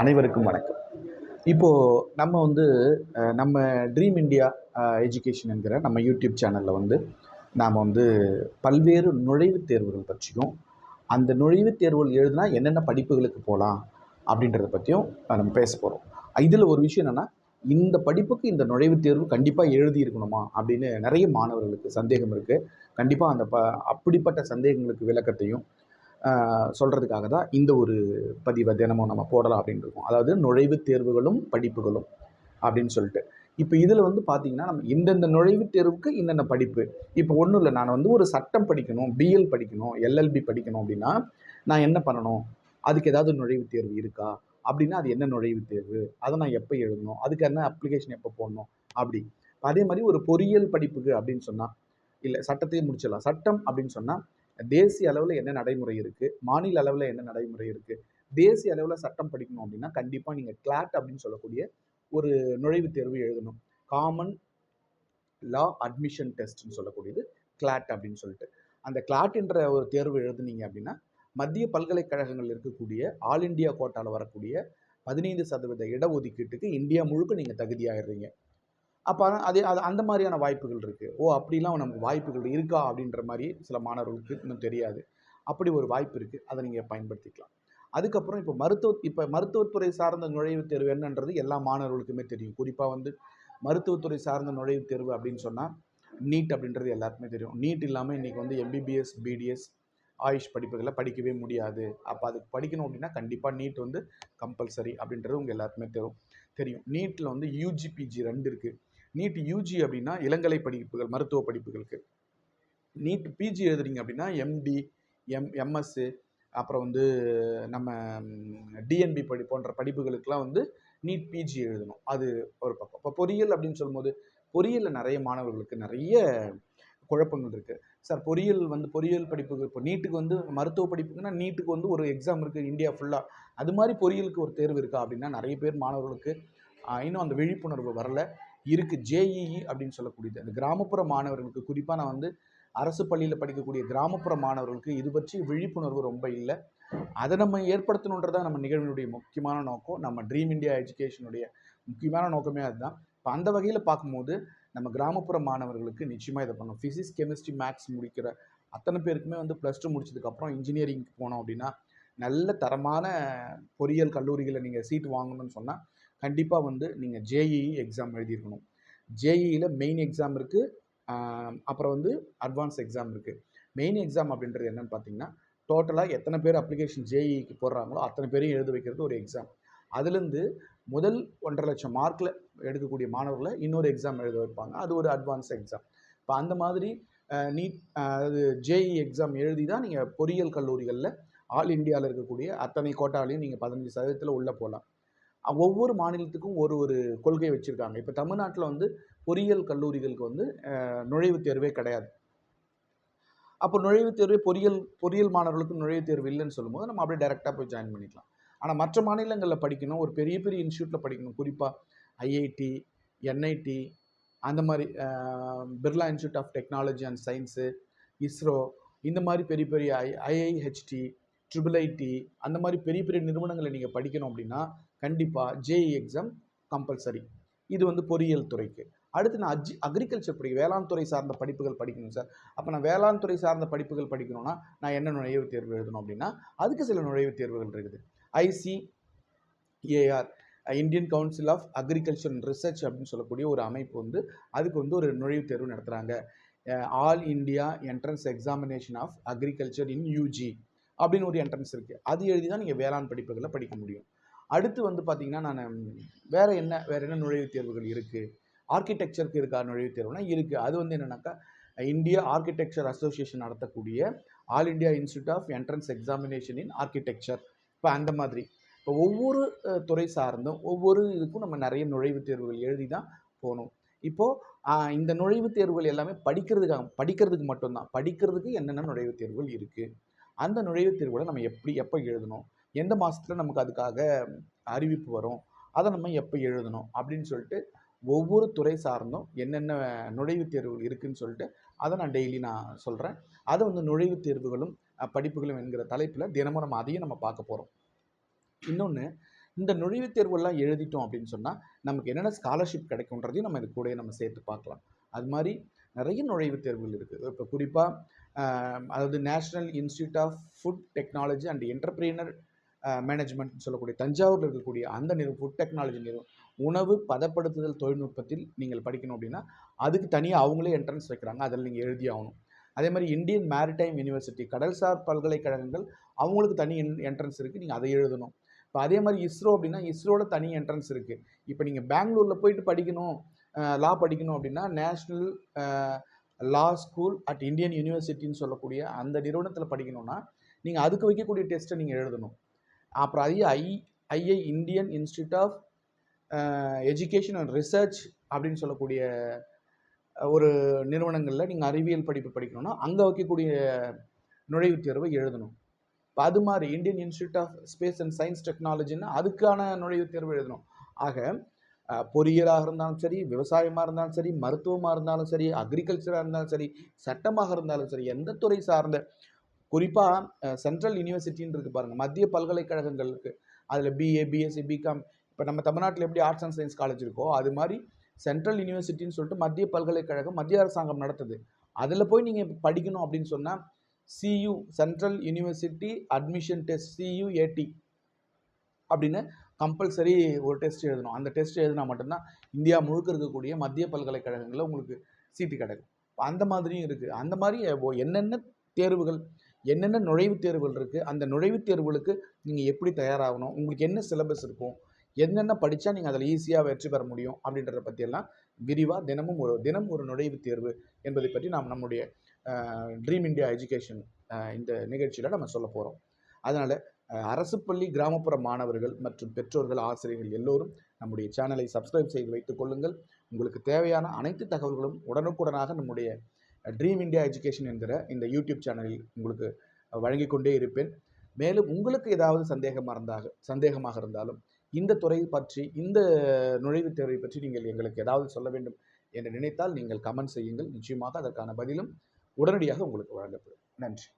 அனைவருக்கும் வணக்கம். இப்போது நம்ம வந்து நம்ம ட்ரீம் இண்டியா எஜுகேஷன் என்கிற நம்ம யூடியூப் சேனலில் வந்து நாம் வந்து பல்வேறு நுழைவுத் தேர்வுகள் பற்றியும் அந்த நுழைவுத் தேர்வுகள் எழுதினா என்னென்ன படிப்புகளுக்கு போகலாம் அப்படின்றத பற்றியும் நம்ம பேச போகிறோம் இதில் ஒரு விஷயம் என்னென்னா இந்த படிப்புக்கு இந்த நுழைவுத் தேர்வு கண்டிப்பாக எழுதியிருக்கணுமா அப்படின்னு நிறைய மாணவர்களுக்கு சந்தேகம் இருக்குது கண்டிப்பாக அந்த ப அப்படிப்பட்ட சந்தேகங்களுக்கு விளக்கத்தையும் சொல்கிறதுக்காக தான் இந்த ஒரு பதிவை தினமும் நம்ம போடலாம் அப்படின்னு இருக்கோம் அதாவது நுழைவுத் தேர்வுகளும் படிப்புகளும் அப்படின்னு சொல்லிட்டு. இப்போ இதில் வந்து பார்த்தீங்கன்னா நம்ம இந்தந்த நுழைவுத் தேர்வுக்கு இந்தந்த படிப்பு. இப்போ ஒன்றும் இல்லை நான் வந்து ஒரு சட்டம் படிக்கணும் பிஎல் படிக்கணும் எல்எல்பி படிக்கணும் அப்படின்னா நான் என்ன பண்ணணும்? அதுக்கு ஏதாவது நுழைவுத் தேர்வு இருக்கா? அப்படின்னா அது என்ன நுழைவுத் தேர்வு? அதை நான் எப்போ எழுதணும்? அதுக்கு என்ன அப்ளிகேஷன் எப்போ போடணும்? அப்படி. அதே மாதிரி ஒரு பொறியியல் படிப்புக்கு அப்படின்னு சொன்னால் இல்லை சட்டத்தையே முடிச்சிடலாம். சட்டம் அப்படின்னு சொன்னால் தேசிய அளவில் என்ன நடைமுறை இருக்குது மாநில அளவில் என்ன நடைமுறை இருக்குது தேசிய அளவில் சட்டம் படிக்கணும் அப்படின்னா கண்டிப்பாக நீங்கள் கிளாட் அப்படின்னு சொல்லக்கூடிய ஒரு நுழைவுத் தேர்வு எழுதணும். காமன் லா அட்மிஷன் டெஸ்ட்னு சொல்லக்கூடியது கிளாட் அப்படின்னு சொல்லிட்டு. அந்த கிளாட் என்ற ஒரு தேர்வு எழுதுனீங்க அப்படின்னா மத்திய பல்கலைக்கழகங்கள் இருக்கக்கூடிய ஆல் இந்தியா கோட்டாவில் வரக்கூடிய பதினைந்து சதவீத இடஒதுக்கீட்டுக்கு இந்தியா முழுக்க நீங்கள் தகுதியாகிடுறீங்க அப்போ அதே அது அந்த மாதிரியான வாய்ப்புகள் இருக்குது ஓ அப்படிலாம் நமக்கு வாய்ப்புகள் இருக்கா அப்படின்ற மாதிரி சில மாணவர்களுக்கு இன்னும் தெரியாது. அப்படி ஒரு வாய்ப்பு இருக்குது அதை நீங்கள் பயன்படுத்திக்கலாம். அதுக்கப்புறம் இப்போ மருத்துவ இப்போ மருத்துவத்துறை சார்ந்த நுழைவுத் தேர்வு என்னன்றது எல்லா மாணவர்களுக்குமே தெரியும். குறிப்பாக வந்து மருத்துவத்துறை சார்ந்த நுழைவுத் தேர்வு அப்படின்னு சொன்னால் நீட் அப்படின்றது எல்லாருக்குமே தெரியும். நீட் இல்லாமல் இன்றைக்கி வந்து எம்பிபிஎஸ் பிடிஎஸ் ஆயுஷ் படிப்புகளை படிக்கவே முடியாது. அப்போ அதுக்கு படிக்கணும் அப்படின்னா கண்டிப்பாக நீட் வந்து கம்பல்சரி அப்படின்றது உங்கள் எல்லாருக்குமே தெரியும் தெரியும். நீட்டில் வந்து யூஜிபிஜி ரெண்டு இருக்குது நீட் யூஜி அப்படின்னா இளங்கலை படிப்புகள் மருத்துவ படிப்புகளுக்கு. நீட் பிஜி எழுதுறீங்க அப்படின்னா எம்டி எம் எம்எஸ்ஸு அப்புறம் வந்து நம்ம டிஎன்பி படி போன்ற படிப்புகளுக்கெல்லாம் வந்து நீட் பிஜி எழுதணும். அது ஒரு பக்கம். இப்போ பொறியியல் அப்படின்னு சொல்லும்போது பொறியியலில் நிறைய மாணவர்களுக்கு நிறைய குழப்பங்கள் இருக்குது சார் பொறியியல் வந்து பொறியியல் படிப்புக்கு இப்போ நீட்டுக்கு வந்து மருத்துவ படிப்புக்குன்னா நீட்டுக்கு வந்து ஒரு எக்ஸாம் இருக்குது இந்தியா ஃபுல்லாக அது மாதிரி பொறியியலுக்கு ஒரு தேர்வு இருக்கா அப்படின்னா நிறைய பேர் மாணவர்களுக்கு இன்னும் அந்த விழிப்புணர்வு வரல. இருக்குது ஜேஇஇ அப்படின்னு சொல்லக்கூடியது. அந்த கிராமப்புற மாணவர்களுக்கு குறிப்பாக நான் வந்து அரசு பள்ளியில் படிக்கக்கூடிய கிராமப்புற மாணவர்களுக்கு இது பற்றி விழிப்புணர்வு ரொம்ப இல்லை. அதை நம்ம ஏற்படுத்தணுன்றதான் நம்ம நிகழ்வினுடைய முக்கியமான நோக்கம். நம்ம ட்ரீம் இந்தியா எஜுகேஷனுடைய முக்கியமான நோக்கமே அதுதான். இப்போ அந்த வகையில் பார்க்கும்போது நம்ம கிராமப்புற மாணவர்களுக்கு நிச்சயமாக இதை பண்ணணும். ஃபிசிக்ஸ் கெமிஸ்ட்ரி மேக்ஸ் முடிக்கிற அத்தனை பேருக்குமே வந்து ப்ளஸ் டூ முடிச்சதுக்கப்புறம் இன்ஜினியரிங் போனோம் அப்படின்னா நல்ல தரமான பொறியியல் கல்லூரிகளில் நீங்கள் சீட் வாங்கணும்னு சொன்னால் கண்டிப்பாக வந்து நீங்கள் ஜேஇஇ எக்ஸாம் எழுதியிருக்கணும். ஜேஇயில் மெயின் எக்ஸாம் இருக்குது அப்புறம் வந்து அட்வான்ஸ் எக்ஸாம் இருக்குது மெயின் எக்ஸாம் அப்படின்றது என்னென்னு பார்த்தீங்கன்னா டோட்டலாக எத்தனை பேர் அப்ளிகேஷன் ஜேஇக்கு போடுறாங்களோ அத்தனை பேரையும் எழுத வைக்கிறது ஒரு எக்ஸாம் அதுலேருந்து முதல் ஒன்றரை லட்சம் மார்க்கில் எடுக்கக்கூடிய மாணவர்களை இன்னொரு எக்ஸாம் எழுத வைப்பாங்க. அது ஒரு அட்வான்ஸ் எக்ஸாம் இப்போ அந்த மாதிரி நீட் அது ஜேஇ எக்ஸாம் எழுதி தான் நீங்கள் பொறியியல் கல்லூரிகளில் ஆல் இந்தியாவில் இருக்கக்கூடிய அத்தனை கோட்டாலையும் நீங்கள் பதினஞ்சு சதவீதத்தில் உள்ளே போகலாம் ஒவ்வொரு மாநிலத்துக்கும் ஒரு ஒரு கொள்கை வச்சுருக்காங்க. இப்போ தமிழ்நாட்டில் வந்து பொறியியல் கல்லூரிகளுக்கு வந்து நுழைவுத் தேர்வே கிடையாது. அப்போ நுழைவுத் தேர்வு பொறியியல் பொறியியல் மாணவர்களுக்கு நுழைவுத் தேர்வு இல்லைன்னு சொல்லும்போது நம்ம அப்படியே டேரெக்டாக போய் ஜாயின் பண்ணிக்கலாம். ஆனால் மற்ற மாநிலங்களில் படிக்கணும் ஒரு பெரிய பெரிய இன்ஸ்டியூட்டில் படிக்கணும். குறிப்பாக ஐஐடி என்ஐடி அந்த மாதிரி Birla institute of technology and science ISRO இந்த மாதிரி பெரிய பெரிய ஐ ஐஐஹெச்டி ட்ரிபிள் ஐடி அந்த மாதிரி பெரிய பெரிய நிறுவனங்களை நீங்கள் படிக்கணும் அப்படின்னா கண்டிப்பாக ஜேஇ எக்ஸாம் கம்பல்சரி இது வந்து பொறியியல் துறைக்கு. அடுத்து நான் அஜி அக்ரிகல்ச்சர் படிக்க வேளாண் துறை சார்ந்த படிப்புகள் படிக்கணும் சார். அப்போ நான் வேளாண் துறை சார்ந்த படிப்புகள் படிக்கணும்னா நான் என்ன நுழைவுத் தேர்வு எழுதணும் அப்படின்னா அதுக்கு சில நுழைவுத் தேர்வுகள் இருக்குது. ICAR Indian council of agriculture and research அப்படின்னு சொல்லக்கூடிய ஒரு அமைப்பு வந்து அதுக்கு வந்து ஒரு நுழைவுத் தேர்வு நடத்துகிறாங்க all India entrance examination of agriculture in UG அப்படின்னு ஒரு என்ட்ரன்ஸ் இருக்குது அது எழுதி தான் நீங்கள் வேளாண் படிப்புகளை படிக்க முடியும். அடுத்து வந்து பார்த்திங்கன்னா நான் வேறு என்ன வேறு என்ன நுழைவுத் தேர்வுகள் இருக்குது ஆர்கிடெக்சருக்கு இருக்கா நுழைவுத் தேர்வுனா இருக்குது அது வந்து என்னென்னாக்கா இந்தியா ஆர்கிடெக்சர் அசோசியேஷன் நடத்தக்கூடிய all India institute of entrance examination in architecture இப்போ அந்த மாதிரி. இப்போ ஒவ்வொரு துறை சார்ந்தும் ஒவ்வொரு இதுக்கும் நம்ம நிறைய நுழைவுத் தேர்வுகள் எழுதி தான் போகணும் இப்போது இந்த நுழைவுத் தேர்வுகள் எல்லாமே படிக்கிறதுக்காக படிக்கிறதுக்கு மட்டும்தான். படிக்கிறதுக்கு என்னென்ன நுழைவுத் தேர்வுகள் இருக்குது அந்த நுழைவுத் தேர்வுகளை நம்ம எப்படி எப்போ எழுதணும்? எந்த மாதத்துல நமக்கு அதுக்காக அறிவிப்பு வரும்? அதை நம்ம எப்போ எழுதணும்? அப்படின்னு சொல்லிட்டு ஒவ்வொரு துறை சார்ந்தும் என்னென்ன நுழைவுத் தேர்வுகள் இருக்குதுன்னு சொல்லிட்டு அதை நான் டெய்லி நான் சொல்கிறேன் அதை வந்து நுழைவுத் தேர்வுகளும் படிப்புகளும் என்கிற தலைப்பில் தினமும் நம்ம அதையும் நம்ம பார்க்க போகிறோம் இன்னொன்று இந்த நுழைவுத் தேர்வுலாம் எழுதிட்டோம் அப்படின்னு சொன்னால் நமக்கு என்னென்ன ஸ்காலர்ஷிப் கிடைக்குன்றதையும் நம்ம இது கூடயே நம்ம சேர்த்து பார்க்கலாம். அது மாதிரி நிறைய நுழைவுத் தேர்வுகள் இருக்குது இப்போ குறிப்பாக அதாவது national institute of food technology and entrepreneur management சொல்லக்கூடிய தஞ்சாவூரில் இருக்கக்கூடிய அந்த நிறுவனம் ஃபுட் டெக்னாலஜி நிறுவனம் உணவு பதப்படுத்துதல் தொழில்நுட்பத்தில் நீங்கள் படிக்கணும் அப்படின்னா அதுக்கு தனியாக அவங்களே என்ட்ரன்ஸ் வைக்கிறாங்க. அதில் நீங்கள் எழுதி ஆகணும். அதே மாதிரி இந்தியன் மேரிடைம் யூனிவர்சிட்டி கடல்சார் பல்கலைக்கழகங்கள் அவங்களுக்கு தனி என்ட்ரன்ஸ் இருக்குது நீங்கள் அதை எழுதணும். இப்போ அதே மாதிரி இஸ்ரோ அப்படின்னா இஸ்ரோவில் தனி என்ட்ரன்ஸ் இருக்குது இப்போ நீங்கள் பெங்களூரில் போயிட்டு படிக்கணும். லா படிக்கணும் அப்படின்னா national law school at Indian யூனிவர்சிட்டின்னு சொல்லக்கூடிய அந்த நிறுவனத்தில் படிக்கணும்னா நீங்கள் அதுக்கு வைக்கக்கூடிய டெஸ்ட்டை நீங்கள் எழுதணும். அப்புறம் அதே I II Indian institute of education and research அப்படின்னு சொல்லக்கூடிய ஒரு நிறுவனங்களில் நீங்கள் அறிவியல் படிப்பு படிக்கணும்னா அங்கே வைக்கக்கூடிய நுழைவுத் தேர்வை எழுதணும். இப்போ அது மாதிரி Indian institute of space and science டெக்னாலஜின்னா அதுக்கான நுழைவுத் தேர்வு எழுதணும். ஆக பொறியியலாக இருந்தாலும் சரி விவசாயமாக இருந்தாலும் சரி மருத்துவமாக இருந்தாலும் சரி அக்ரிகல்ச்சராக இருந்தாலும் சரி சட்டமாக இருந்தாலும் சரி எந்த துறை சார்ந்த குறிப்பாக சென்ட்ரல் யூனிவர்சிட்டின்னு இருக்குது பாருங்கள் மத்திய பல்கலைக்கழகங்களுக்கு அதில் பிஏ பிஎஸ்சி பிகாம் இப்போ நம்ம தமிழ்நாட்டில் எப்படி ஆர்ட்ஸ் அண்ட் சயின்ஸ் காலேஜ் இருக்கோ அது மாதிரி சென்ட்ரல் யூனிவர்சிட்டின்னு சொல்லிட்டு மத்திய பல்கலைக்கழகம் மத்திய அரசாங்கம் நடத்துது. அதில் போய் நீங்கள் படிக்கணும் அப்படின்னு சொன்னால் CU central university admission test CUET அப்படின்னு கம்பல்சரி ஒரு டெஸ்ட் எழுதணும். அந்த டெஸ்ட் எழுதினா மட்டும்தான் இந்தியா முழுக்க இருக்கக்கூடிய மத்திய பல்கலைக்கழகங்களில் உங்களுக்கு சீட்டு கிடைக்கும். அந்த மாதிரியும் இருக்குது அந்த மாதிரி என்னென்ன தேர்வுகள் என்னென்ன நுழைவுத் தேர்வுகள் இருக்குது அந்த நுழைவுத் தேர்வுகளுக்கு நீங்கள் எப்படி தயாராகணும்? உங்களுக்கு என்ன சிலபஸ் இருக்கும்? என்னென்ன படித்தா நீங்கள் அதில் ஈஸியாக வெற்றி பெற முடியும்? அப்படின்றத பற்றியெல்லாம் விரிவாக தினமும் ஒரு தினம் ஒரு நுழைவுத் தேர்வு என்பதை பற்றி நாம் நம்முடைய ட்ரீம் இந்தியா எஜுகேஷன் இந்த நிகழ்ச்சியில் நம்ம சொல்ல போகிறோம் அதனால் அரசு பள்ளி கிராமப்புற மாணவர்கள் மற்றும் பெற்றோர்கள் ஆசிரியர்கள் எல்லோரும் நம்முடைய சேனலை சப்ஸ்கிரைப் செய்து வைத்துக் கொள்ளுங்கள். உங்களுக்கு தேவையான அனைத்து தகவல்களும் உடனுக்குடனாக நம்முடைய ட்ரீம் இந்தியா எஜுகேஷன் என்கிற இந்த யூடியூப் சேனலில் உங்களுக்கு வழங்கி கொண்டே இருப்பேன். மேலும் உங்களுக்கு ஏதாவது சந்தேகமாக இருந்தாக சந்தேகமாக இருந்தாலும் இந்த துறை பற்றி இந்த நுழைவுத் தேர்வை பற்றி நீங்கள் எங்களுக்கு ஏதாவது சொல்ல வேண்டும் என்று நினைத்தால் நீங்கள் கமெண்ட் செய்யுங்கள். நிச்சயமாக அதற்கான பதிலும் உடனடியாக உங்களுக்கு வழங்கப்படும். நன்றி.